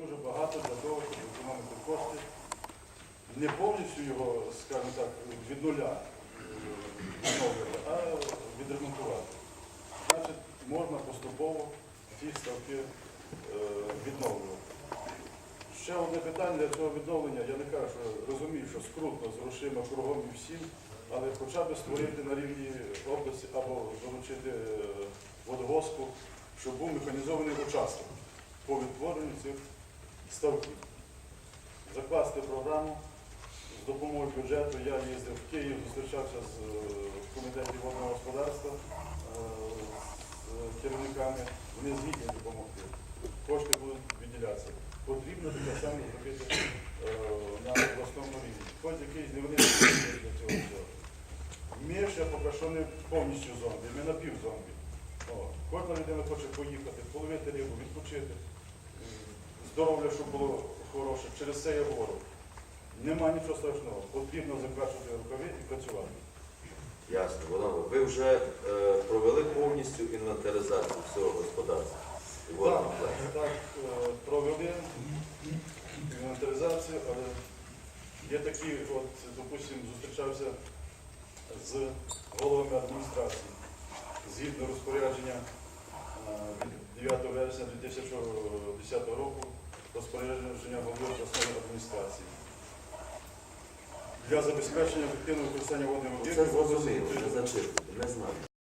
дуже багато для того, щоб економити кошти. Не повністю його, скажімо так, від нуля е, відновлювати, а відремонтувати. Значить, можна поступово ті ставки е, відновлювати. Ще одне питання для цього відновлення. Я не кажу, що розумію, що скрутно з грошима кругом і всім, але хоча б створити на рівні області або залучити е, водогоску, щоб був механізований участок по відтворенню цих ставків. Закласти програму з допомогою бюджету. Я їздив в Київ, зустрічався з е, в комітеті водного господарства е, з керівниками. Вони згідні допомогти. Кошти будуть виділятися. Потрібно таке саме зробити е, на обласному рівні. Хоч якийсь бюджет для цього всього. Ми ще поки що не повністю зомбі, ми напівзомбі. Кожна людина хоче поїхати, половити рибу, відпочити. Здоров'я, щоб було хороше. Через це я говорю. Нема нічого страшного. Потрібно заквачувати рукави і працювати. Ясно, Богдан, ви вже е, провели повністю інвентаризацію всього господарства і Так, водного плану. так е, провели інвентаризацію, але є такі, от, допустимо, зустрічався з головами адміністрації згідно розпорядження е, від 9 вересня 2010 року розпорядження голови обласної адміністрації. Для забезпечення ефективного використання водних об'єктів зрозуміло, не зачитувати, не знаю.